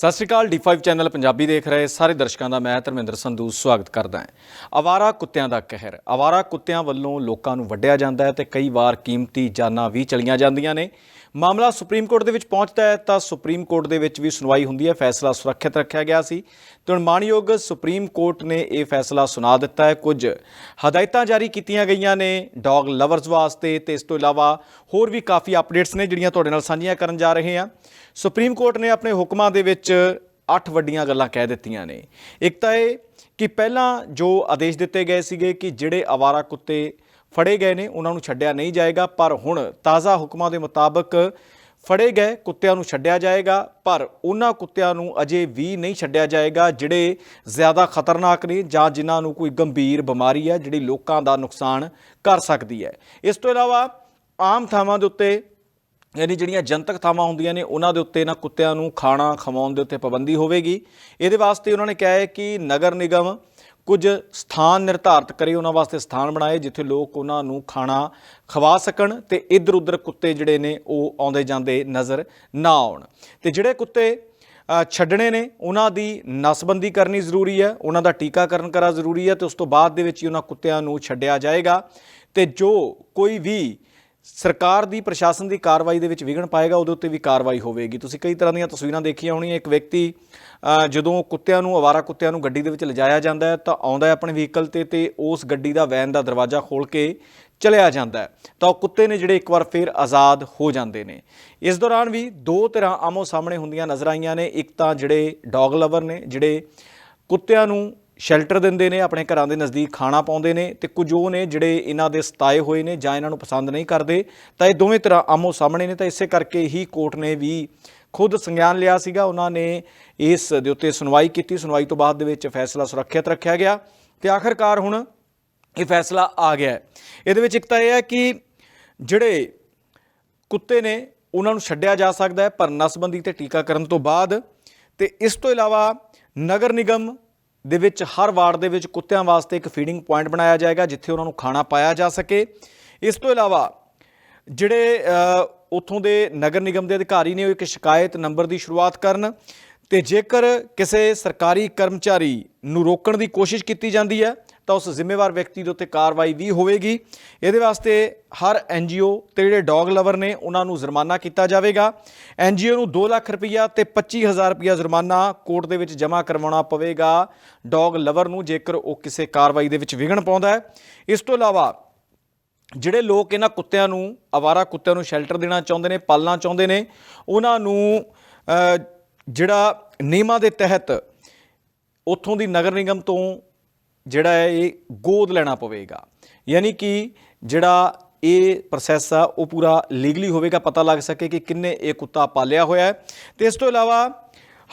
ਸਤਿ ਸ਼੍ਰੀ ਅਕਾਲ D5 channel Punjabi ਦੇਖ ਰਹੇ ਸਾਰੇ ਦਰਸ਼ਕਾਂ ਦਾ ਮੈਂ ਧਰਮਿੰਦਰ ਸੰਧੂ ਸਵਾਗਤ ਕਰਦਾ ਹਾਂ। ਆਵਾਰਾ ਕੁੱਤਿਆਂ ਦਾ ਕਹਿਰ। ਆਵਾਰਾ ਕੁੱਤਿਆਂ ਵੱਲੋਂ ਲੋਕਾਂ ਨੂੰ ਵੱਢਿਆ ਜਾਂਦਾ ਹੈ ਤੇ ਕਈ ਵਾਰ ਕੀਮਤੀ ਜਾਨਾਂ ਵੀ ਚਲੀਆਂ ਜਾਂਦੀਆਂ ਨੇ। ਮਾਮਲਾ ਸੁਪਰੀਮ ਕੋਰਟ ਦੇ ਵਿੱਚ ਪਹੁੰਚਦਾ ਹੈ ਤਾਂ ਸੁਪਰੀਮ ਕੋਰਟ ਦੇ ਵਿੱਚ ਵੀ ਸੁਣਵਾਈ ਹੁੰਦੀ ਹੈ, ਫੈਸਲਾ ਸੁਰੱਖਿਅਤ ਰੱਖਿਆ ਗਿਆ ਸੀ। ਤੇ ਹੁਣ ਮਾਣਯੋਗ ਸੁਪਰੀਮ ਕੋਰਟ ਨੇ ਇਹ ਫੈਸਲਾ ਸੁਣਾ ਦਿੱਤਾ ਹੈ। ਕੁਝ ਹਦਾਇਤਾਂ ਜਾਰੀ ਕੀਤੀਆਂ ਗਈਆਂ ਨੇ ਡੌਗ ਲਵਰਸ ਵਾਸਤੇ ਤੇ ਇਸ ਤੋਂ ਇਲਾਵਾ ਹੋਰ ਵੀ ਕਾਫੀ ਅਪਡੇਟਸ ਨੇ ਜਿਹੜੀਆਂ ਤੁਹਾਡੇ ਨਾਲ ਸਾਂਝੀਆਂ ਕਰਨ ਜਾ ਰਹੇ ਹਾਂ। ਸੁਪਰੀਮ ਕੋਰਟ ਨੇ ਆਪਣੇ ਹੁਕਮਾਂ ਦੇ ਵਿੱਚ ਅੱਠ ਵੱਡੀਆਂ ਗੱਲਾਂ ਕਹਿ ਦਿੱਤੀਆਂ ਨੇ। ਇੱਕ ਤਾਂ ਇਹ ਕਿ ਪਹਿਲਾਂ ਜੋ ਆਦੇਸ਼ ਦਿੱਤੇ ਗਏ ਸੀਗੇ ਕਿ ਜਿਹੜੇ ਆਵਾਰਾ ਕੁੱਤੇ ਫੜੇ ਗਏ ਨੇ, ਉਹਨਾਂ ਨੂੰ ਛੱਡਿਆ ਨਹੀਂ ਜਾਏਗਾ, ਪਰ ਹੁਣ ਤਾਜ਼ਾ ਹੁਕਮਾਂ ਦੇ ਮੁਤਾਬਕ ਫੜੇ ਗਏ ਕੁੱਤਿਆਂ ਨੂੰ ਛੱਡਿਆ ਜਾਏਗਾ, ਪਰ ਉਹਨਾਂ ਕੁੱਤਿਆਂ ਨੂੰ ਅਜੇ ਵੀ ਨਹੀਂ ਛੱਡਿਆ ਜਾਏਗਾ, ਜਿਹੜੇ ਜ਼ਿਆਦਾ ਖਤਰਨਾਕ ਨੇ ਜਾਂ ਜਿਨ੍ਹਾਂ ਨੂੰ ਕੋਈ ਗੰਭੀਰ ਬਿਮਾਰੀ ਹੈ, ਜਿਹੜੀ ਲੋਕਾਂ ਦਾ ਨੁਕਸਾਨ ਕਰ ਸਕਦੀ ਹੈ। ਇਸ ਤੋਂ ਇਲਾਵਾ ਆਮ ਥਾਵਾਂ ਦੇ ਉੱਤੇ ਯਾਨੀ ਜਿਹੜੀਆਂ ਜਨਤਕ ਥਾਵਾਂ ਹੁੰਦੀਆਂ ਨੇ, ਉਹਨਾਂ ਦੇ ਉੱਤੇ ਨਾ ਕੁੱਤਿਆਂ ਨੂੰ ਖਾਣਾ ਖਵਾਉਣ ਦੇ ਉੱਤੇ ਪਾਬੰਦੀ ਹੋਵੇਗੀ। ਇਹਦੇ ਵਾਸਤੇ ਉਹਨਾਂ ਨੇ ਕਿਹਾ ਹੈ ਕਿ ਨਗਰ ਨਿਗਮ ਕੁਝ ਸਥਾਨ ਨਿਰਧਾਰਤ ਕਰੇ, ਉਹਨਾਂ ਵਾਸਤੇ ਸਥਾਨ ਬਣਾਏ, ਜਿੱਥੇ ਲੋਕ ਉਹਨਾਂ ਨੂੰ ਖਾਣਾ ਖਵਾ ਸਕਣ ਤੇ ਇੱਧਰ ਉੱਧਰ ਕੁੱਤੇ ਜਿਹੜੇ ਨੇ, ਉਹ ਆਉਂਦੇ ਜਾਂਦੇ ਨਜ਼ਰ ਨਾ ਆਉਣ। ਤੇ ਜਿਹੜੇ ਕੁੱਤੇ ਛੱਡਣੇ ਨੇ, ਉਹਨਾਂ ਦੀ ਨਸਬੰਦੀ ਕਰਨੀ ਜ਼ਰੂਰੀ ਹੈ, ਉਹਨਾਂ ਦਾ ਟੀਕਾਕਰਨ ਕਰਾ ਜ਼ਰੂਰੀ ਹੈ ਤੇ ਉਸ ਤੋਂ ਬਾਅਦ ਦੇ ਵਿੱਚ ਹੀ ਉਹਨਾਂ ਕੁੱਤਿਆਂ ਨੂੰ ਛੱਡਿਆ ਜਾਏਗਾ। ਤੇ ਜੋ ਕੋਈ ਵੀ ਸਰਕਾਰ ਦੀ, ਪ੍ਰਸ਼ਾਸਨ ਦੀ ਕਾਰਵਾਈ ਦੇ ਵਿੱਚ ਵਿਘਨ ਪਾਏਗਾ, ਉਹਦੇ ਉੱਤੇ ਵੀ ਕਾਰਵਾਈ ਹੋਵੇਗੀ। ਤੁਸੀਂ ਕਈ ਤਰ੍ਹਾਂ ਦੀਆਂ ਤਸਵੀਰਾਂ ਦੇਖੀਆਂ ਹੋਣੀਆਂ। ਇੱਕ ਵਿਅਕਤੀ ਜਦੋਂ ਕੁੱਤਿਆਂ ਨੂੰ, ਅਵਾਰਾ ਕੁੱਤਿਆਂ ਨੂੰ ਗੱਡੀ ਦੇ ਵਿੱਚ ਲਿਜਾਇਆ ਜਾਂਦਾ ਹੈ, ਤਾਂ ਆਉਂਦਾ ਹੈ ਆਪਣੇ ਵਹੀਕਲ ਤੇ ਤੇ ਉਸ ਗੱਡੀ ਦਾ ਵੈਨ ਦਾ ਦਰਵਾਜ਼ਾ ਖੋਲ ਕੇ ਚਲਿਆ ਜਾਂਦਾ ਤਾਂ ਉਹ ਕੁੱਤੇ ਨੇ ਜਿਹੜੇ ਇੱਕ ਵਾਰ ਫਿਰ ਆਜ਼ਾਦ ਹੋ ਜਾਂਦੇ ਨੇ। ਇਸ ਦੌਰਾਨ ਵੀ ਦੋ ਤਰ੍ਹਾਂ ਆਮੋ ਸਾਹਮਣੇ ਹੁੰਦੀਆਂ ਨਜ਼ਰ ਆਈਆਂ ਨੇ। ਇੱਕ ਤਾਂ ਜਿਹੜੇ ਡੌਗ ਲਵਰ ਨੇ, ਜਿਹੜੇ ਕੁੱਤਿਆਂ ਨੂੰ ਸ਼ੈਲਟਰ ਦਿੰਦੇ ਨੇ, ਆਪਣੇ ਘਰਾਂ ਦੇ ਨਜ਼ਦੀਕ ਖਾਣਾ ਪਾਉਂਦੇ ਨੇ ਤੇ ਕੁਝ ਉਹ ਨੇ ਜਿਹੜੇ ਇਹਨਾਂ ਦੇ ਸਤਾਏ ਹੋਏ ਨੇ ਜਾਂ ਇਹਨਾਂ ਨੂੰ ਪਸੰਦ ਨਹੀਂ ਕਰਦੇ। ਤਾਂ ਇਹ ਦੋਵੇਂ ਤਰ੍ਹਾਂ ਆਮੋ ਸਾਹਮਣੇ ਨੇ, ਤਾਂ ਇਸੇ ਕਰਕੇ ਹੀ ਕੋਰਟ ਨੇ ਵੀ ਖੁਦ ਸੰਗਿਆਨ ਲਿਆ ਸੀਗਾ। ਉਹਨਾਂ ਨੇ ਇਸ ਦੇ ਉੱਤੇ ਸੁਣਵਾਈ ਕੀਤੀ। ਸੁਣਵਾਈ ਤੋਂ ਬਾਅਦ ਦੇ ਵਿੱਚ ਫੈਸਲਾ ਸੁਰੱਖਿਅਤ ਰੱਖਿਆ ਗਿਆ ਤੇ ਆਖਰਕਾਰ ਹੁਣ ਇਹ ਫੈਸਲਾ ਆ ਗਿਆ ਇਹਦੇ ਵਿੱਚ ਇੱਕ ਤਾਂ ਇਹ ਹੈ ਕਿ ਜਿਹੜੇ ਕੁੱਤੇ ਨੇ, ਉਹਨਾਂ ਨੂੰ ਛੱਡਿਆ ਜਾ ਸਕਦਾ ਹੈ ਪਰ ਨਸਬੰਦੀ ਤੇ ਟੀਕਾਕਰਨ ਤੋਂ ਬਾਅਦ ਤੇ ਇਸ ਤੋਂ ਇਲਾਵਾ ਨਗਰ ਨਿਗਮ ਦੇ ਵਿੱਚ ਹਰ ਵਾਰਡ ਦੇ ਵਿੱਚ ਕੁੱਤਿਆਂ ਵਾਸਤੇ ਇੱਕ ਫੀਡਿੰਗ ਪੁਆਇੰਟ ਬਣਾਇਆ ਜਾਏਗਾ, ਜਿੱਥੇ ਉਹਨਾਂ ਨੂੰ ਖਾਣਾ ਪਾਇਆ ਜਾ ਸਕੇ। ਇਸ ਤੋਂ ਇਲਾਵਾ ਜਿਹੜੇ ਉੱਥੋਂ ਦੇ ਨਗਰ ਨਿਗਮ ਦੇ ਅਧਿਕਾਰੀ ਨੇ ਉਹ ਇੱਕ ਸ਼ਿਕਾਇਤ ਨੰਬਰ ਦੀ ਸ਼ੁਰੂਆਤ ਕਰਨ ਤੇ ਜੇਕਰ ਕਿਸੇ ਸਰਕਾਰੀ ਕਰਮਚਾਰੀ ਨੂੰ ਰੋਕਣ ਦੀ ਕੋਸ਼ਿਸ਼ ਕੀਤੀ ਜਾਂਦੀ ਹੈ ਤਾਂ ਉਸ ਜ਼ਿੰਮੇਵਾਰ ਵਿਅਕਤੀ ਦੇ ਉੱਤੇ ਕਾਰਵਾਈ ਵੀ ਹੋਵੇਗੀ। ਇਹਦੇ ਵਾਸਤੇ ਹਰ ਐਨਜੀਓ ਤੇ ਜਿਹੜੇ ਡੌਗ ਲਵਰ ਨੇ, ਉਹਨਾਂ ਨੂੰ ਜੁਰਮਾਨਾ ਕੀਤਾ ਜਾਵੇਗਾ। ਐਨਜੀਓ ਨੂੰ 2 ਲੱਖ ਰੁਪਈਆ ਤੇ 25000 ਰੁਪਈਆ ਜੁਰਮਾਨਾ ਕੋਰਟ ਦੇ ਵਿੱਚ ਜਮ੍ਹਾਂ ਕਰਵਾਉਣਾ ਪਵੇਗਾ। ਡੌਗ ਲਵਰ ਨੂੰ ਜੇਕਰ ਉਹ ਕਿਸੇ ਕਾਰਵਾਈ ਦੇ ਵਿੱਚ ਵਿਘਨ ਪਾਉਂਦਾ ਹੈ। ਇਸ ਤੋਂ ਇਲਾਵਾ ਜਿਹੜੇ ਲੋਕ ਇਹਨਾਂ ਕੁੱਤਿਆਂ ਨੂੰ, ਆਵਾਰਾ ਕੁੱਤਿਆਂ ਨੂੰ ਸ਼ੈਲਟਰ ਦੇਣਾ ਚਾਹੁੰਦੇ ਨੇ, ਪਾਲਣਾ ਚਾਹੁੰਦੇ ਨੇ, ਉਹਨਾਂ ਨੂੰ ਜਿਹੜਾ ਨਿਯਮਾਂ ਦੇ ਤਹਿਤ ਉੱਥੋਂ ਦੀ ਨਗਰ ਨਿਗਮ ਤੋਂ ਜਿਹੜਾ ਹੈ ਇਹ ਗੋਦ ਲੈਣਾ ਪਵੇਗਾ। ਯਾਨੀ ਕਿ ਜਿਹੜਾ ਇਹ ਪ੍ਰੋਸੈਸ ਆ, ਉਹ ਪੂਰਾ ਲੀਗਲੀ ਹੋਵੇਗਾ, ਪਤਾ ਲੱਗ ਸਕੇ ਕਿ ਕਿੰਨੇ ਇਹ ਕੁੱਤਾ ਪਾਲਿਆ ਹੋਇਆ ਹੈ। ਤੇ ਇਸ ਤੋਂ ਇਲਾਵਾ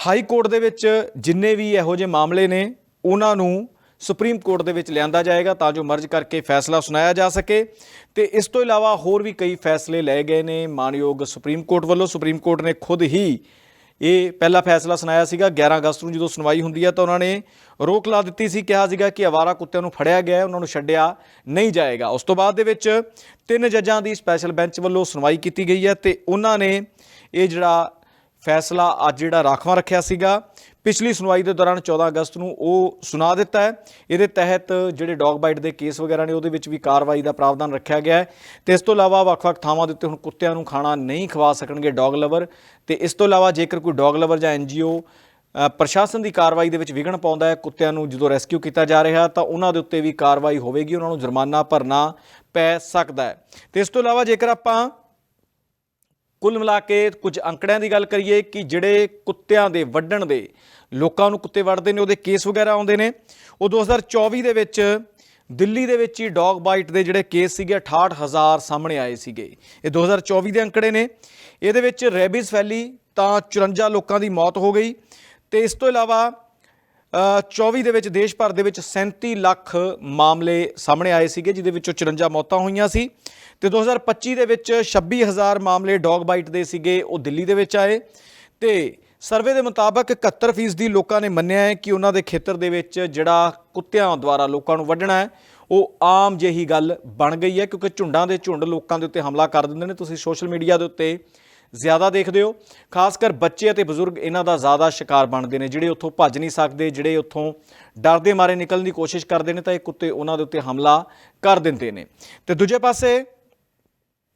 ਹਾਈ ਕੋਰਟ ਦੇ ਵਿੱਚ ਜਿੰਨੇ ਵੀ ਇਹੋ ਜਿਹੇ ਮਾਮਲੇ ਨੇ, ਉਹਨਾਂ ਨੂੰ ਸੁਪਰੀਮ ਕੋਰਟ ਦੇ ਵਿੱਚ ਲਿਆਂਦਾ ਜਾਏਗਾ ਤਾਂ ਜੋ ਮਰਜ ਕਰਕੇ ਫੈਸਲਾ ਸੁਣਾਇਆ ਜਾ ਸਕੇ। ਤੇ ਇਸ ਤੋਂ ਇਲਾਵਾ ਹੋਰ ਵੀ ਕਈ ਫੈਸਲੇ ਲਏ ਗਏ ਨੇ। ਮਾਨਯੋਗ ਸੁਪਰੀਮ ਕੋਰਟ ਵੱਲੋਂ ਸੁਪਰੀਮ ਕੋਰਟ ਨੇ ਖੁਦ ਹੀ ਇਹ ਪਹਿਲਾ ਫੈਸਲਾ ਸੁਣਾਇਆ ਸੀਗਾ 11 ਅਗਸਤ ਨੂੰ ਜਦੋਂ ਸੁਣਵਾਈ ਹੁੰਦੀ ਹੈ ਤਾਂ ਉਹਨਾਂ ਨੇ ਰੋਕ ਲਾ ਦਿੱਤੀ ਸੀ, ਕਿਹਾ ਸੀਗਾ ਕਿ ਅਵਾਰਾ ਕੁੱਤਿਆਂ ਨੂੰ ਫੜਿਆ ਗਿਆ ਹੈ, ਉਹਨਾਂ ਨੂੰ ਛੱਡਿਆ ਨਹੀਂ ਜਾਏਗਾ। ਉਸ ਤੋਂ ਬਾਅਦ ਦੇ ਵਿੱਚ ਤਿੰਨ ਜੱਜਾਂ ਦੀ ਸਪੈਸ਼ਲ ਬੈਂਚ ਵੱਲੋਂ ਸੁਣਵਾਈ ਕੀਤੀ ਗਈ ਹੈ ਤੇ ਉਹਨਾਂ ਨੇ ਇਹ ਜਿਹੜਾ ਫੈਸਲਾ ਅੱਜ ਜਿਹੜਾ ਰਾਖਵਾਂ ਰੱਖਿਆ ਸੀਗਾ, ਪਿਛਲੀ ਸੁਣਵਾਈ ਦੇ ਦੌਰਾਨ 14 ਅਗਸਤ ਨੂੰ ਉਹ ਸੁਣਾ ਦਿੱਤਾ ਹੈ। ਇਹਦੇ ਤਹਿਤ ਜਿਹੜੇ ਡੌਗ ਬਾਈਟ ਦੇ ਕੇਸ ਵਗੈਰਾ ਨੇ, ਉਹਦੇ ਵਿੱਚ ਵੀ ਕਾਰਵਾਈ ਦਾ ਪ੍ਰਾਵਧਾਨ ਰੱਖਿਆ ਗਿਆ ਹੈ। ਤੇ ਇਸ ਤੋਂ ਇਲਾਵਾ ਵੱਖ-ਵੱਖ ਥਾਵਾਂ ਦੇ ਉੱਤੇ ਹੁਣ ਕੁੱਤਿਆਂ ਨੂੰ ਖਾਣਾ ਨਹੀਂ ਖਵਾ ਸਕਣਗੇ ਡੌਗ ਲਵਰ। ਤੇ ਇਸ ਤੋਂ ਇਲਾਵਾ ਜੇਕਰ ਕੋਈ ਡੌਗ ਲਵਰ ਜਾਂ ਐਨਜੀਓ ਪ੍ਰਸ਼ਾਸਨ ਦੀ ਕਾਰਵਾਈ ਦੇ ਵਿੱਚ ਵਿਘਨ ਪਾਉਂਦਾ ਹੈ, ਕੁੱਤਿਆਂ ਨੂੰ ਜਦੋਂ ਰੈਸਕਿਊ ਕੀਤਾ ਜਾ ਰਿਹਾ, ਤਾਂ ਉਹਨਾਂ ਦੇ ਉੱਤੇ ਵੀ ਕਾਰਵਾਈ ਹੋਵੇਗੀ, ਉਹਨਾਂ ਨੂੰ ਜੁਰਮਾਨਾ ਭਰਨਾ ਪੈ ਸਕਦਾ ਹੈ। ਤੇ ਇਸ ਤੋਂ ਇਲਾਵਾ ਜੇਕਰ ਆਪਾਂ ਕੁੱਲ ਮਿਲਾ ਕੇ ਕੁਝ ਅੰਕੜਿਆਂ ਦੀ ਗੱਲ ਕਰੀਏ ਕਿ ਜਿਹੜੇ ਕੁੱਤਿਆਂ ਦੇ ਵੱਢਣ ਦੇ, ਲੋਕਾਂ ਨੂੰ ਕੁੱਤੇ ਵੱਢਦੇ ਨੇ, ਉਹਦੇ ਕੇਸ ਵਗੈਰਾ ਆਉਂਦੇ ਨੇ। ਉਹ 2024 ਦੇ ਵਿੱਚ ਦਿੱਲੀ ਦੇ ਵਿੱਚ ਹੀ ਡੌਗ ਬਾਈਟ ਦੇ ਜਿਹੜੇ ਕੇਸ ਸੀਗੇ 68000 ਸਾਹਮਣੇ ਆਏ ਸੀਗੇ। ਇਹ 2024 ਦੇ ਅੰਕੜੇ ਨੇ। ਇਹਦੇ ਵਿੱਚ ਰੈਬੀਜ਼ ਫੈਲੀ ਤਾਂ 54 ਲੋਕਾਂ ਦੀ ਮੌਤ ਹੋ ਗਈ। ਤੇ ਇਸ ਤੋਂ ਇਲਾਵਾ 24 ਦੇ ਵਿੱਚ ਦੇਸ਼ ਭਰ ਦੇ ਵਿੱਚ 37 ਲੱਖ ਮਾਮਲੇ ਸਾਹਮਣੇ ਆਏ ਸੀਗੇ, ਜਿਹਦੇ ਵਿੱਚੋਂ 54 ਮੌਤਾਂ ਹੋਈਆਂ ਸੀ। ਤੇ 2025 ਦੇ ਵਿੱਚ 26000 ਮਾਮਲੇ ਡੌਗ ਬਾਈਟ ਦੇ ਸੀਗੇ, ਉਹ ਦਿੱਲੀ ਦੇ ਵਿੱਚ ਆਏ। ਤੇ ਸਰਵੇ ਦੇ ਮੁਤਾਬਕ 71% ਦੀ ਲੋਕਾਂ ਨੇ ਮੰਨਿਆ ਹੈ ਕਿ ਉਹਨਾਂ ਦੇ ਖੇਤਰ ਦੇ ਵਿੱਚ ਜਿਹੜਾ ਕੁੱਤਿਆਂ ਦੁਆਰਾ ਲੋਕਾਂ ਨੂੰ ਵੱਢਣਾ ਹੈ, ਉਹ ਆਮ ਜਿਹੀ ਗੱਲ ਬਣ ਗਈ ਹੈ, ਕਿਉਂਕਿ ਝੁੰਡਾਂ ਦੇ ਝੁੰਡ ਲੋਕਾਂ ਦੇ ਉੱਤੇ ਹਮਲਾ ਕਰ ਦਿੰਦੇ ਨੇ। ਤੁਸੀਂ ਸੋਸ਼ਲ ਮੀਡੀਆ ਦੇ ਉੱਤੇ ਜ਼ਿਆਦਾ ਦੇਖਦੇ ਹੋ, ਖਾਸ ਕਰ ਬੱਚੇ ਅਤੇ ਬਜ਼ੁਰਗ ਇਹਨਾਂ ਦਾ ਜ਼ਿਆਦਾ ਸ਼ਿਕਾਰ ਬਣਦੇ ਨੇ, ਜਿਹੜੇ ਉੱਥੋਂ ਭੱਜ ਨਹੀਂ ਸਕਦੇ, ਜਿਹੜੇ ਉੱਥੋਂ ਡਰਦੇ ਮਾਰੇ ਨਿਕਲਣ ਦੀ ਕੋਸ਼ਿਸ਼ ਕਰਦੇ ਨੇ, ਤਾਂ ਇਹ ਕੁੱਤੇ ਉਹਨਾਂ ਦੇ ਉੱਤੇ ਹਮਲਾ ਕਰ ਦਿੰਦੇ ਨੇ। ਤੇ ਦੂਜੇ ਪਾਸੇ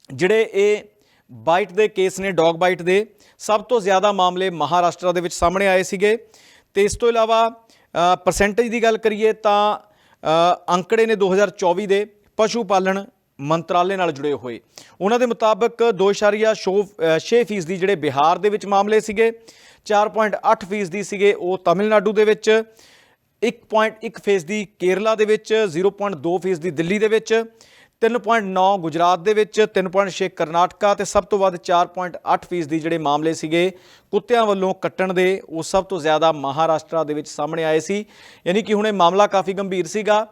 ਜਿਹੜੇ ਇਹ ਬਾਈਟ ਦੇ ਕੇਸ ਨੇ, ਡੌਗ ਬਾਈਟ ਦੇ, ਸਭ ਤੋਂ ਜ਼ਿਆਦਾ ਮਾਮਲੇ ਮਹਾਰਾਸ਼ਟਰ ਦੇ ਵਿੱਚ ਸਾਹਮਣੇ ਆਏ ਸੀਗੇ। ਤੇ ਇਸ ਤੋਂ ਇਲਾਵਾ ਪਰਸੈਂਟੇਜ ਦੀ ਗੱਲ ਕਰੀਏ ਤਾਂ ਅੰਕੜੇ ਨੇ 2024 ਦੇ, ਪਸ਼ੂ ਪਾਲਣ ਮੰਤਰਾਲੇ ਨਾਲ ਜੁੜੇ ਹੋਏ। ਉਹਨਾਂ ਦੇ ਮੁਤਾਬਕ 2.6 ਫੀਸਦੀ ਜਿਹੜੇ ਬਿਹਾਰ ਦੇ ਵਿੱਚ ਮਾਮਲੇ ਸੀਗੇ 4.8 ਫੀਸਦੀ ਸੀਗੇ ਉਹ ਤਾਮਿਲਨਾਡੂ ਦੇ ਵਿੱਚ 1.1 ਫੀਸਦੀ ਕੇਰਲਾ ਦੇ ਵਿੱਚ 0.2 ਫੀਸਦੀ ਦਿੱਲੀ ਦੇ ਵਿੱਚ 3.9 ਗੁਜਰਾਤ ਦੇ ਵਿੱਚ 3.6 ਕਰਨਾਟਕਾ ਤੇ ਸਭ ਤੋਂ ਵੱਧ 4.8 ਫੀਸਦੀ ਜਿਹੜੇ ਮਾਮਲੇ ਸੀਗੇ, ਕੁੱਤਿਆਂ ਵੱਲੋਂ ਕੱਟਣ ਦੇ, ਉਹ ਸਭ ਤੋਂ ਜ਼ਿਆਦਾ ਮਹਾਰਾਸ਼ਟਰ ਦੇ ਵਿੱਚ ਸਾਹਮਣੇ ਆਏ ਸੀ। ਯਾਨੀ ਕਿ ਹੁਣ ਇਹ ਮਾਮਲਾ ਕਾਫੀ ਗੰਭੀਰ ਸੀਗਾ।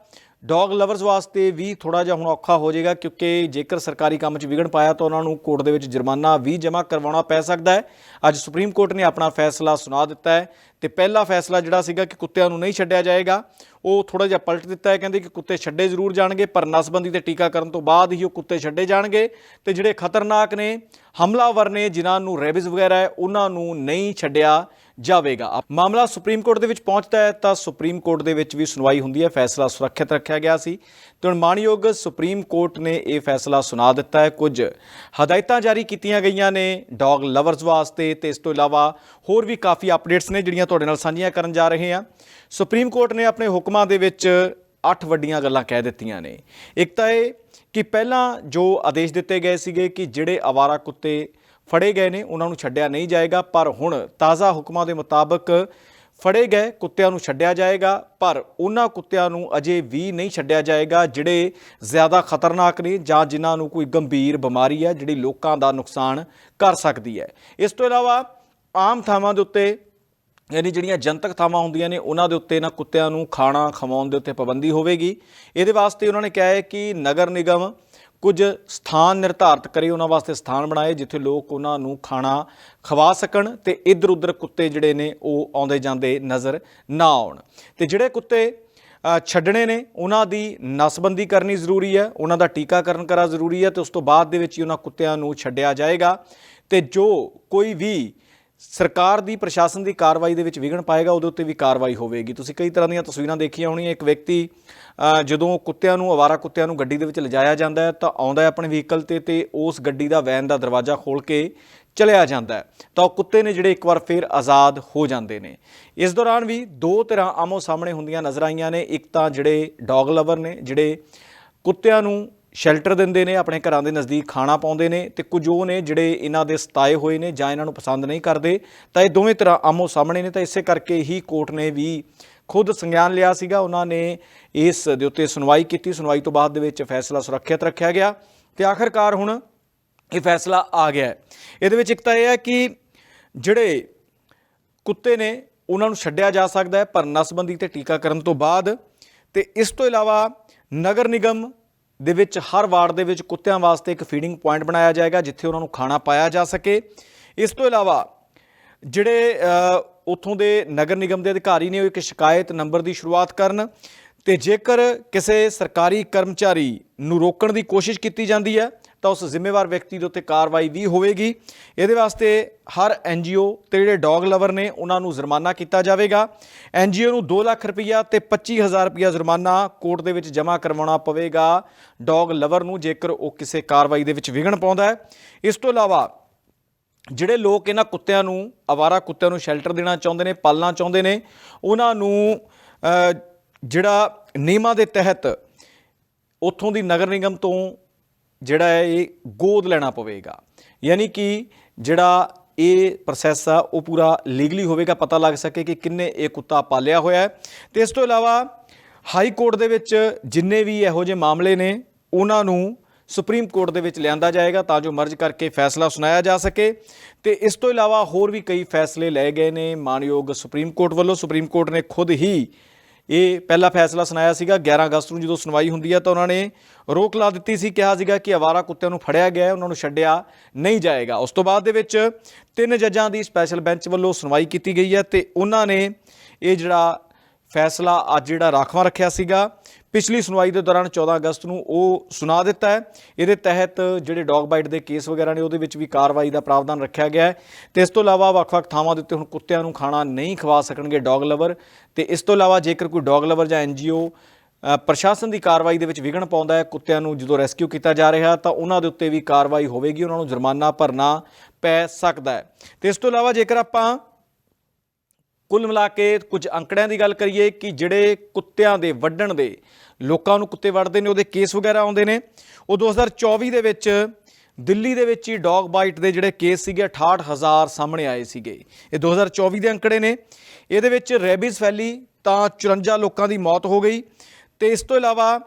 ਡੌਗ ਲਵਰਸ ਵਾਸਤੇ ਵੀ ਥੋੜਾ ਜਿਹਾ ਹੁਣ ਔਖਾ ਹੋ ਜਾਏਗਾ ਕਿਉਂਕਿ ਜੇਕਰ ਸਰਕਾਰੀ ਕੰਮ 'ਚ ਵਿਗੜ ਪਾਇਆ ਤਾਂ ਉਹਨਾਂ ਨੂੰ ਕੋਰਟ ਦੇ ਵਿੱਚ ਜੁਰਮਾਨਾ ਵੀ ਜਮ੍ਹਾਂ ਕਰਵਾਉਣਾ ਪੈ ਸਕਦਾ ਹੈ। ਅੱਜ ਸੁਪਰੀਮ ਕੋਰਟ ਨੇ ਆਪਣਾ ਫੈਸਲਾ ਸੁਣਾ ਦਿੱਤਾ ਹੈ ਤੇ ਪਹਿਲਾ ਫੈਸਲਾ ਜਿਹੜਾ ਸੀਗਾ ਕਿ ਕੁੱਤਿਆਂ ਨੂੰ ਨਹੀਂ ਛੱਡਿਆ ਜਾਏਗਾ। ਉਹ ਥੋੜਾ ਜਿਹਾ ਪਲਟ ਦਿੱਤਾ ਹੈ, ਕਹਿੰਦੇ ਕਿ ਕੁੱਤੇ ਛੱਡੇ ਜ਼ਰੂਰ ਜਾਣਗੇ, ਪਰ ਨਸਬੰਦੀ ਤੇ ਟੀਕਾਕਰਨ ਤੋਂ ਬਾਅਦ ਹੀ ਉਹ ਕੁੱਤੇ ਛੱਡੇ ਜਾਣਗੇ ਤੇ ਜਿਹੜੇ ਖਤਰਨਾਕ ਨੇ, ਹਮਲਾਵਰ ਨੇ, ਜਿਨ੍ਹਾਂ ਨੂੰ ਰੈਬਿਸ ਵਗੈਰਾ ਹੈ, ਉਹਨਾਂ ਨੂੰ ਨਹੀਂ ਛੱਡਿਆ ਜਾਵੇਗਾ। ਮਾਮਲਾ ਸੁਪਰੀਮ ਕੋਰਟ ਦੇ ਵਿੱਚ ਪਹੁੰਚਦਾ ਹੈ, ਤਾਂ ਸੁਪਰੀਮ ਕੋਰਟ ਦੇ ਵਿੱਚ ਵੀ ਸੁਣਵਾਈ ਹੁੰਦੀ ਹੈ। ਫੈਸਲਾ ਸੁਰੱਖਿਅਤ ਰੱਖਿਆ ਗਿਆ ਸੀ। ਤੇ ਹੁਣ ਮਾਣਯੋਗ ਸੁਪਰੀਮ ਕੋਰਟ ਨੇ ਇਹ ਫੈਸਲਾ ਸੁਣਾ ਦਿੱਤਾ ਹੈ। ਕੁਝ ਹਦਾਇਤਾਂ ਜਾਰੀ ਕੀਤੀਆਂ ਗਈਆਂ ਨੇ ਡੌਗ ਲਵਰਸ ਵਾਸਤੇ ਤੇ ਇਸ ਤੋਂ ਇਲਾਵਾ ਹੋਰ ਵੀ ਕਾਫੀ ਅਪਡੇਟਸ ਨੇ ਜਿਹੜੀਆਂ ਤੁਹਾਡੇ ਨਾਲ ਸਾਂਝੀਆਂ ਕਰਨ ਜਾ ਰਹੇ ਹਾਂ। ਸੁਪਰੀਮ ਕੋਰਟ ਨੇ ਆਪਣੇ ਹੁਕਮਾਂ ਦੇ ਵਿੱਚ ਅੱਠ ਵੱਡੀਆਂ ਗੱਲਾਂ ਕਹਿ ਦਿੱਤੀਆਂ ਨੇ। ਇੱਕ ਤਾਂ ਇਹ ਕਿ ਪਹਿਲਾਂ ਜੋ ਆਦੇਸ਼ ਦਿੱਤੇ ਗਏ ਸੀਗੇ ਕਿ ਜਿਹੜੇ ਆਵਾਰਾ ਕੁੱਤੇ ਫੜੇ ਗਏ ਨੇ, ਉਹਨਾਂ ਨੂੰ ਛੱਡਿਆ ਨਹੀਂ ਜਾਏਗਾ, ਪਰ ਹੁਣ ਤਾਜ਼ਾ ਹੁਕਮਾਂ ਦੇ ਮੁਤਾਬਕ ਫੜੇ ਗਏ ਕੁੱਤਿਆਂ ਨੂੰ ਛੱਡਿਆ ਜਾਏਗਾ, ਪਰ ਉਹਨਾਂ ਕੁੱਤਿਆਂ ਨੂੰ ਅਜੇ ਵੀ ਨਹੀਂ ਛੱਡਿਆ ਜਾਏਗਾ, ਜਿਹੜੇ ਜ਼ਿਆਦਾ ਖਤਰਨਾਕ ਨੇ ਜਾਂ ਜਿਨ੍ਹਾਂ ਨੂੰ ਕੋਈ ਗੰਭੀਰ ਬਿਮਾਰੀ ਹੈ, ਜਿਹੜੀ ਲੋਕਾਂ ਦਾ ਨੁਕਸਾਨ ਕਰ ਸਕਦੀ ਹੈ। ਇਸ ਤੋਂ ਇਲਾਵਾ ਆਮ ਥਾਵਾਂ ਦੇ ਉੱਤੇ, ਯਾਨੀ ਜਿਹੜੀਆਂ ਜਨਤਕ ਥਾਵਾਂ ਹੁੰਦੀਆਂ ਨੇ, ਉਹਨਾਂ ਦੇ ਉੱਤੇ ਨਾ ਕੁੱਤਿਆਂ ਨੂੰ ਖਾਣਾ ਖਵਾਉਣ ਦੇ ਉੱਤੇ ਪਾਬੰਦੀ ਹੋਵੇਗੀ। ਇਹਦੇ ਵਾਸਤੇ ਉਹਨਾਂ ਨੇ ਕਿਹਾ ਹੈ ਕਿ ਨਗਰ ਨਿਗਮ ਕੁਝ ਸਥਾਨ ਨਿਰਧਾਰਤ ਕਰੇ ਉਹਨਾਂ ਵਾਸਤੇ ਸਥਾਨ ਬਣਾਏ ਜਿੱਥੇ ਲੋਕ ਉਹਨਾਂ ਨੂੰ ਖਾਣਾ ਖਵਾ ਸਕਣ ਤੇ ਇੱਧਰ ਉੱਧਰ ਕੁੱਤੇ ਜਿਹੜੇ ਨੇ ਉਹ ਆਉਂਦੇ ਜਾਂਦੇ ਨਜ਼ਰ ਨਾ ਆਉਣ। ਤੇ ਜਿਹੜੇ ਕੁੱਤੇ ਛੱਡਣੇ ਨੇ, ਉਹਨਾਂ ਦੀ ਨਸਬੰਦੀ ਕਰਨੀ ਜ਼ਰੂਰੀ ਹੈ, ਉਹਨਾਂ ਦਾ ਟੀਕਾਕਰਨ ਕਰਾ ਜ਼ਰੂਰੀ ਹੈ ਤੇ ਉਸ ਤੋਂ ਬਾਅਦ ਦੇ ਵਿੱਚ ਹੀ ਉਹਨਾਂ ਕੁੱਤਿਆਂ ਨੂੰ ਛੱਡਿਆ ਜਾਏਗਾ। ਤੇ ਜੋ ਕੋਈ ਵੀ ਸਰਕਾਰ ਦੀ, ਪ੍ਰਸ਼ਾਸਨ ਦੀ ਕਾਰਵਾਈ ਦੇ ਵਿੱਚ ਵਿਘਨ ਪਾਏਗਾ, ਉਹਦੇ ਉੱਤੇ ਵੀ ਕਾਰਵਾਈ ਹੋਵੇਗੀ। ਤੁਸੀਂ ਕਈ ਤਰ੍ਹਾਂ ਦੀਆਂ ਤਸਵੀਰਾਂ ਦੇਖੀਆਂ ਹੋਣੀਆਂ। ਇੱਕ ਵਿਅਕਤੀ ਜਦੋਂ ਕੁੱਤਿਆਂ ਨੂੰ, ਅਵਾਰਾ ਕੁੱਤਿਆਂ ਨੂੰ ਗੱਡੀ ਦੇ ਵਿੱਚ ਲਿਜਾਇਆ ਜਾਂਦਾ ਹੈ, ਤਾਂ ਆਉਂਦਾ ਹੈ ਆਪਣੇ ਵਹੀਕਲ ਤੇ ਤੇ ਉਸ ਗੱਡੀ ਦਾ ਵੈਨ ਦਾ ਦਰਵਾਜ਼ਾ ਖੋਲ ਕੇ ਚਲਿਆ ਜਾਂਦਾ ਤਾਂ ਉਹ ਕੁੱਤੇ ਨੇ ਜਿਹੜੇ ਇੱਕ ਵਾਰ ਫਿਰ ਆਜ਼ਾਦ ਹੋ ਜਾਂਦੇ ਨੇ। ਇਸ ਦੌਰਾਨ ਵੀ ਦੋ ਤਰ੍ਹਾਂ ਆਮੋ ਸਾਹਮਣੇ ਹੁੰਦੀਆਂ ਨਜ਼ਰ ਆਈਆਂ ਨੇ। ਇੱਕ ਤਾਂ ਜਿਹੜੇ ਡੌਗ ਲਵਰ ਨੇ, ਜਿਹੜੇ ਕੁੱਤਿਆਂ ਨੂੰ ਸ਼ੈਲਟਰ ਦਿੰਦੇ ਨੇ, ਆਪਣੇ ਘਰਾਂ ਦੇ ਨਜ਼ਦੀਕ ਖਾਣਾ ਪਾਉਂਦੇ ਨੇ ਤੇ ਕੁਝ ਉਹ ਨੇ ਜਿਹੜੇ ਇਹਨਾਂ ਦੇ ਸਤਾਏ ਹੋਏ ਨੇ ਜਾਂ ਇਹਨਾਂ ਨੂੰ ਪਸੰਦ ਨਹੀਂ ਕਰਦੇ। ਤਾਂ ਇਹ ਦੋਵੇਂ ਤਰ੍ਹਾਂ ਆਮੋ ਸਾਹਮਣੇ ਨੇ, ਤਾਂ ਇਸੇ ਕਰਕੇ ਹੀ ਕੋਰਟ ਨੇ ਵੀ ਖੁਦ ਸੰਗਿਆਨ ਲਿਆ ਸੀਗਾ। ਉਹਨਾਂ ਨੇ ਇਸ ਦੇ ਉੱਤੇ ਸੁਣਵਾਈ ਕੀਤੀ। ਸੁਣਵਾਈ ਤੋਂ ਬਾਅਦ ਦੇ ਵਿੱਚ ਫੈਸਲਾ ਸੁਰੱਖਿਅਤ ਰੱਖਿਆ ਗਿਆ ਤੇ ਆਖਰਕਾਰ ਹੁਣ ਇਹ ਫੈਸਲਾ ਆ ਗਿਆ ਇਹਦੇ ਵਿੱਚ ਇੱਕ ਤਾਂ ਇਹ ਹੈ ਕਿ ਜਿਹੜੇ ਕੁੱਤੇ ਨੇ, ਉਹਨਾਂ ਨੂੰ ਛੱਡਿਆ ਜਾ ਸਕਦਾ ਹੈ, ਪਰ ਨਸਬੰਦੀ ਤੇ ਟੀਕਾਕਰਨ ਤੋਂ ਬਾਅਦ ਤੇ ਇਸ ਤੋਂ ਇਲਾਵਾ ਨਗਰ ਨਿਗਮ ਦੇ ਵਿੱਚ ਹਰ ਵਾਰਡ ਦੇ ਵਿੱਚ ਕੁੱਤਿਆਂ ਵਾਸਤੇ ਇੱਕ ਫੀਡਿੰਗ ਪੁਆਇੰਟ ਬਣਾਇਆ ਜਾਏਗਾ ਜਿੱਥੇ ਉਹਨਾਂ ਨੂੰ ਖਾਣਾ ਪਾਇਆ ਜਾ ਸਕੇ। ਇਸ ਤੋਂ ਇਲਾਵਾ ਜਿਹੜੇ ਅ, ਉੱਥੋਂ ਦੇ ਨਗਰ ਨਿਗਮ ਦੇ ਅਧਿਕਾਰੀ ਨੇ ਉਹ ਇੱਕ ਸ਼ਿਕਾਇਤ ਨੰਬਰ ਦੀ ਸ਼ੁਰੂਆਤ ਕਰਨ ਤੇ ਜੇਕਰ ਕਿਸੇ ਸਰਕਾਰੀ ਕਰਮਚਾਰੀ ਨੂੰ ਰੋਕਣ ਦੀ ਕੋਸ਼ਿਸ਼ ਕੀਤੀ ਜਾਂਦੀ ਹੈ ਤਾਂ ਉਸ ਜ਼ਿੰਮੇਵਾਰ ਵਿਅਕਤੀ ਦੇ ਉੱਤੇ ਕਾਰਵਾਈ ਵੀ ਹੋਵੇਗੀ। ਇਹਦੇ ਵਾਸਤੇ ਹਰ ਐਨਜੀਓ ਤੇ ਜਿਹੜੇ ਡੌਗ ਲਵਰ ਨੇ, ਉਹਨਾਂ ਨੂੰ ਜੁਰਮਾਨਾ ਕੀਤਾ ਜਾਵੇਗਾ। ਐਨਜੀਓ ਨੂੰ 2 ਲੱਖ ਰੁਪਈਆ ਤੇ 25000 ਰੁਪਈਆ ਜੁਰਮਾਨਾ ਕੋਰਟ ਦੇ ਵਿੱਚ ਜਮ੍ਹਾਂ ਕਰਵਾਉਣਾ ਪਵੇਗਾ। ਡੌਗ ਲਵਰ ਨੂੰ ਜੇਕਰ ਉਹ ਕਿਸੇ ਕਾਰਵਾਈ ਦੇ ਵਿੱਚ ਵਿਘਨ ਪਾਉਂਦਾ ਹੈ। ਇਸ ਤੋਂ ਇਲਾਵਾ ਜਿਹੜੇ ਲੋਕ ਇਹਨਾਂ ਕੁੱਤਿਆਂ ਨੂੰ ਅਵਾਰਾ ਕੁੱਤਿਆਂ ਨੂੰ ਸ਼ੈਲਟਰ ਦੇਣਾ ਚਾਹੁੰਦੇ ਨੇ, ਪਾਲਣਾ ਚਾਹੁੰਦੇ ਨੇ, ਉਹਨਾਂ ਨੂੰ ਜਿਹੜਾ ਨਿਯਮਾਂ ਦੇ ਤਹਿਤ ਉੱਥੋਂ ਦੀ ਨਗਰ ਨਿਗਮ ਤੋਂ ਜਿਹੜਾ ਹੈ ਇਹ ਗੋਦ ਲੈਣਾ ਪਵੇਗਾ। ਯਾਨੀ ਕਿ ਜਿਹੜਾ ਇਹ ਪ੍ਰੋਸੈਸ ਆ, ਉਹ ਪੂਰਾ ਲੀਗਲੀ ਹੋਵੇਗਾ, ਪਤਾ ਲੱਗ ਸਕੇ ਕਿ ਕਿੰਨੇ ਇਹ ਕੁੱਤਾ ਪਾਲਿਆ ਹੋਇਆ ਹੈ। ਤੇ ਇਸ ਤੋਂ ਇਲਾਵਾ ਹਾਈ ਕੋਰਟ ਦੇ ਵਿੱਚ ਜਿੰਨੇ ਵੀ ਇਹੋ ਜਿਹੇ ਮਾਮਲੇ ਨੇ, ਉਹਨਾਂ ਨੂੰ ਸੁਪਰੀਮ ਕੋਰਟ ਦੇ ਵਿੱਚ ਲਿਆਂਦਾ ਜਾਏਗਾ ਤਾਂ ਜੋ ਮਰਜ ਕਰਕੇ ਫੈਸਲਾ ਸੁਣਾਇਆ ਜਾ ਸਕੇ। ਤੇ ਇਸ ਤੋਂ ਇਲਾਵਾ ਹੋਰ ਵੀ ਕਈ ਫੈਸਲੇ ਲਏ ਗਏ ਨੇ। ਮਾਨਯੋਗ ਸੁਪਰੀਮ ਕੋਰਟ ਵੱਲੋਂ ਸੁਪਰੀਮ ਕੋਰਟ ਨੇ ਖੁਦ ਹੀ ਇਹ ਪਹਿਲਾ ਫੈਸਲਾ ਸੁਣਾਇਆ ਸੀਗਾ 11 ਅਗਸਤ ਨੂੰ ਜਦੋਂ ਸੁਣਵਾਈ ਹੁੰਦੀ ਹੈ ਤਾਂ ਉਹਨਾਂ ਨੇ ਰੋਕ ਲਾ ਦਿੱਤੀ ਸੀ, ਕਿਹਾ ਸੀਗਾ ਕਿ ਆਵਾਰਾ ਕੁੱਤਿਆਂ ਨੂੰ ਫੜਿਆ ਗਿਆ ਹੈ, ਉਹਨਾਂ ਨੂੰ ਛੱਡਿਆ ਨਹੀਂ ਜਾਏਗਾ। ਉਸ ਤੋਂ ਬਾਅਦ ਦੇ ਵਿੱਚ ਤਿੰਨ ਜੱਜਾਂ ਦੀ ਸਪੈਸ਼ਲ ਬੈਂਚ ਵੱਲੋਂ ਸੁਣਵਾਈ ਕੀਤੀ ਗਈ ਹੈ ਤੇ ਉਹਨਾਂ ਨੇ ਇਹ ਜਿਹੜਾ ਫੈਸਲਾ ਅੱਜ ਜਿਹੜਾ ਰਾਖਵਾਂ ਰੱਖਿਆ ਸੀਗਾ ਪਿਛਲੀ ਸੁਣਵਾਈ ਦੇ ਦੌਰਾਨ 14 ਅਗਸਤ ਨੂੰ ਉਹ ਸੁਣਾ ਦਿੱਤਾ ਹੈ। ਇਹਦੇ ਤਹਿਤ ਜਿਹੜੇ ਡੌਗ ਬਾਈਟ ਦੇ ਕੇਸ ਵਗੈਰਾ ਨੇ ਉਹਦੇ ਵਿੱਚ ਵੀ ਕਾਰਵਾਈ ਦਾ ਪ੍ਰਾਵਧਾਨ ਰੱਖਿਆ ਗਿਆ ਹੈ। ਤੇ ਇਸ ਤੋਂ ਇਲਾਵਾ ਵੱਖ-ਵੱਖ ਥਾਵਾਂ ਦੇ ਉੱਤੇ ਹੁਣ ਕੁੱਤਿਆਂ ਨੂੰ ਖਾਣਾ ਨਹੀਂ ਖਵਾ ਸਕਣਗੇ ਡੌਗ ਲਵਰ। ਤੇ ਇਸ ਤੋਂ ਇਲਾਵਾ ਜੇਕਰ ਕੋਈ ਡੌਗ ਲਵਰ ਜਾਂ ਐਨਜੀਓ ਅ, ਪ੍ਰਸ਼ਾਸਨ ਦੀ ਕਾਰਵਾਈ ਦੇ ਵਿੱਚ ਵਿਘਨ ਪਾਉਂਦਾ ਹੈ ਕੁੱਤਿਆਂ ਨੂੰ ਜਦੋਂ ਰੈਸਕਿਊ ਕੀਤਾ ਜਾ ਰਿਹਾ ਤਾਂ ਉਹਨਾਂ ਦੇ ਉੱਤੇ ਵੀ ਕਾਰਵਾਈ ਹੋਵੇਗੀ ਉਹਨਾਂ ਨੂੰ ਜੁਰਮਾਨਾ ਭਰਨਾ ਪੈ ਸਕਦਾ ਹੈ। ਤੇ ਇਸ ਤੋਂ ਇਲਾਵਾ ਜੇਕਰ ਆਪਾਂ ਕੁੱਲ ਮਿਲਾ ਕੇ ਕੁਝ ਅੰਕੜਿਆਂ ਦੀ ਗੱਲ ਕਰੀਏ ਕਿ ਜਿਹੜੇ ਕੁੱਤਿਆਂ ਦੇ ਵੱਢਣ ਦੇ ਲੋਕਾਂ ਨੂੰ ਕੁੱਤੇ ਵੱਢਦੇ ਨੇ ਉਹਦੇ ਕੇਸ ਵਗੈਰਾ ਆਉਂਦੇ ਨੇ। ਉਹ 2024 ਦੇ ਵਿੱਚ ਦਿੱਲੀ ਦੇ ਵਿੱਚ ਹੀ ਡੌਗ ਬਾਈਟ ਦੇ ਜਿਹੜੇ ਕੇਸ ਸੀਗੇ 68000 ਸਾਹਮਣੇ ਆਏ ਸੀਗੇ। ਇਹ 2024 ਦੇ ਅੰਕੜੇ ਨੇ। ਇਹਦੇ ਵਿੱਚ ਰੈਬੀਜ਼ ਫੈਲੀ ਤਾਂ 54 ਲੋਕਾਂ ਦੀ ਮੌਤ ਹੋ ਗਈ। ਤੇ ਇਸ ਤੋਂ ਇਲਾਵਾ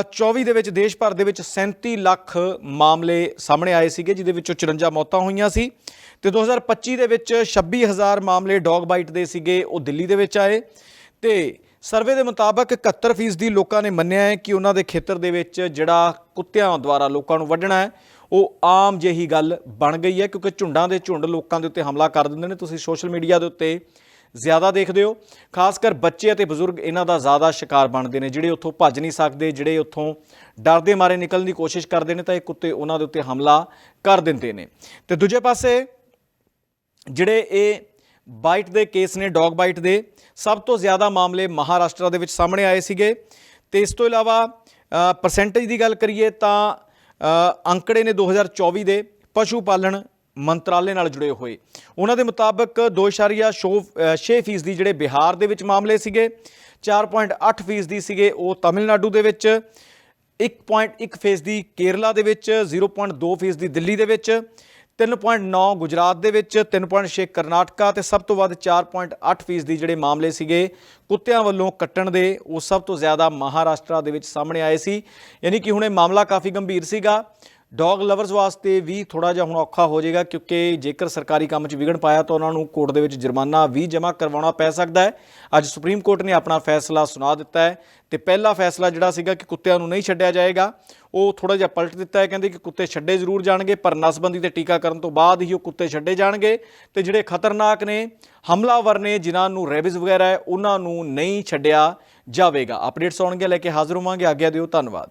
ਅ, 24 ਦੇ ਵਿੱਚ ਦੇਸ਼ ਭਰ ਦੇ ਵਿੱਚ 37 ਲੱਖ ਮਾਮਲੇ ਸਾਹਮਣੇ ਆਏ ਸੀਗੇ ਜਿਹਦੇ ਵਿੱਚੋਂ 54 ਮੌਤਾਂ ਹੋਈਆਂ ਸੀ। ਤੇ 2025 ਦੇ ਵਿੱਚ 26000 ਮਾਮਲੇ ਡੌਗ ਬਾਈਟ ਦੇ ਸੀਗੇ, ਉਹ ਦਿੱਲੀ ਦੇ ਵਿੱਚ ਆਏ। ਤੇ ਸਰਵੇ ਦੇ ਮੁਤਾਬਕ 71% ਦੀ ਲੋਕਾਂ ਨੇ ਮੰਨਿਆ ਹੈ ਕਿ ਉਹਨਾਂ ਦੇ ਖੇਤਰ ਦੇ ਵਿੱਚ ਜਿਹੜਾ ਕੁੱਤਿਆਂ ਦੁਆਰਾ ਲੋਕਾਂ ਨੂੰ ਵੱਢਣਾ ਹੈ, ਉਹ ਆਮ ਜਿਹੀ ਗੱਲ ਬਣ ਗਈ ਹੈ, ਕਿਉਂਕਿ ਝੁੰਡਾਂ ਦੇ ਝੁੰਡ ਲੋਕਾਂ ਦੇ ਉੱਤੇ ਹਮਲਾ ਕਰ ਦਿੰਦੇ ਨੇ। ਤੁਸੀਂ ਸੋਸ਼ਲ ਮੀਡੀਆ ਦੇ ਉੱਤੇ ਜ਼ਿਆਦਾ ਦੇਖਦੇ ਹੋ ਖਾਸ ਕਰ ਬੱਚੇ ਅਤੇ ਬਜ਼ੁਰਗ ਇਹਨਾਂ ਦਾ ਜ਼ਿਆਦਾ ਸ਼ਿਕਾਰ ਬਣਦੇ ਨੇ, ਜਿਹੜੇ ਉੱਥੋਂ ਭੱਜ ਨਹੀਂ ਸਕਦੇ, ਜਿਹੜੇ ਉੱਥੋਂ ਡਰਦੇ ਮਾਰੇ ਨਿਕਲਣ ਦੀ ਕੋਸ਼ਿਸ਼ ਕਰਦੇ ਨੇ, ਤਾਂ ਇਹ ਕੁੱਤੇ ਉਹਨਾਂ ਦੇ ਉੱਤੇ ਹਮਲਾ ਕਰ ਦਿੰਦੇ ਨੇ। ਤੇ ਦੂਜੇ ਪਾਸੇ ਜਿਹੜੇ ਇਹ ਬਾਈਟ ਦੇ ਕੇਸ ਨੇ, ਡੌਗ ਬਾਈਟ ਦੇ, ਸਭ ਤੋਂ ਜ਼ਿਆਦਾ ਮਾਮਲੇ ਮਹਾਰਾਸ਼ਟਰ ਦੇ ਵਿੱਚ ਸਾਹਮਣੇ ਆਏ ਸੀਗੇ। ਤੇ ਇਸ ਤੋਂ ਇਲਾਵਾ ਪਰਸੈਂਟੇਜ ਦੀ ਗੱਲ ਕਰੀਏ ਤਾਂ ਅੰਕੜੇ ਨੇ 2024 ਦੇ ਪਸ਼ੂ ਪਾਲਣ ਮੰਤਰਾਲੇ ਨਾਲ ਜੁੜੇ ਹੋਏ। ਉਹਨਾਂ ਦੇ ਮੁਤਾਬਕ 2.6 ਫੀਸਦੀ ਜਿਹੜੇ ਬਿਹਾਰ ਦੇ ਵਿੱਚ ਮਾਮਲੇ ਸੀਗੇ 4.8 ਫੀਸਦੀ ਸੀਗੇ ਉਹ ਤਾਮਿਲਨਾਡੂ ਦੇ ਵਿੱਚ 1.1 ਫੀਸਦੀ ਕੇਰਲਾ ਦੇ ਵਿੱਚ 0.2 ਫੀਸਦੀ ਦਿੱਲੀ ਦੇ ਵਿੱਚ 3.9 ਗੁਜਰਾਤ ਦੇ ਵਿੱਚ 3.6 ਕਰਨਾਟਕਾ ਤੇ ਸਭ ਤੋਂ ਵੱਧ 4.8 ਫੀਸਦੀ ਜਿਹੜੇ ਮਾਮਲੇ ਸੀਗੇ ਕੁੱਤਿਆਂ ਵੱਲੋਂ ਕੱਟਣ ਦੇ, ਉਹ ਸਭ ਤੋਂ ਜ਼ਿਆਦਾ ਮਹਾਰਾਸ਼ਟਰ ਦੇ ਵਿੱਚ ਸਾਹਮਣੇ ਆਏ ਸੀ। ਯਾਨੀ ਕਿ ਹੁਣ ਇਹ ਮਾਮਲਾ ਕਾਫੀ ਗੰਭੀਰ ਸੀਗਾ। ਡੌਗ ਲਵਰਸ ਵਾਸਤੇ ਵੀ ਥੋੜਾ ਜਿਹਾ ਹੁਣ ਔਖਾ ਹੋ ਜਾਏਗਾ ਕਿਉਂਕਿ ਜੇਕਰ ਸਰਕਾਰੀ ਕੰਮ 'ਚ ਵਿਗੜ ਪਾਇਆ ਤਾਂ ਉਹਨਾਂ ਨੂੰ ਕੋਰਟ ਦੇ ਵਿੱਚ ਜੁਰਮਾਨਾ ਵੀ ਜਮ੍ਹਾਂ ਕਰਵਾਉਣਾ ਪੈ ਸਕਦਾ ਹੈ। ਅੱਜ ਸੁਪਰੀਮ ਕੋਰਟ ਨੇ ਆਪਣਾ ਫੈਸਲਾ ਸੁਣਾ ਦਿੱਤਾ ਹੈ ਤੇ ਪਹਿਲਾ ਫੈਸਲਾ ਜਿਹੜਾ ਸੀਗਾ ਕਿ ਕੁੱਤਿਆਂ ਨੂੰ ਨਹੀਂ ਛੱਡਿਆ ਜਾਏਗਾ। ਉਹ ਥੋੜਾ ਜਿਹਾ ਪਲਟ ਦਿੱਤਾ ਹੈ, ਕਹਿੰਦੇ ਕਿ ਕੁੱਤੇ ਛੱਡੇ ਜ਼ਰੂਰ ਜਾਣਗੇ, ਪਰ ਨਸਬੰਦੀ ਤੇ ਟੀਕਾਕਰਨ ਤੋਂ ਬਾਅਦ ਹੀ ਉਹ ਕੁੱਤੇ ਛੱਡੇ ਜਾਣਗੇ। ਤੇ ਜਿਹੜੇ ਖਤਰਨਾਕ ਨੇ, ਹਮਲਾਵਰ ਨੇ, ਜਿਨ੍ਹਾਂ ਨੂੰ ਰੈਬਿਸ ਵਗੈਰਾ ਹੈ, ਉਹਨਾਂ ਨੂੰ ਨਹੀਂ ਛੱਡਿਆ ਜਾਵੇਗਾ। ਅਪਡੇਟਸ ਆਉਣਗੇ ਲੈ ਕੇ ਹਾਜ਼ਰ ਹੋਵਾਂਗੇ। ਆਗਿਆ ਦਿਓ, ਧੰਨਵਾਦ।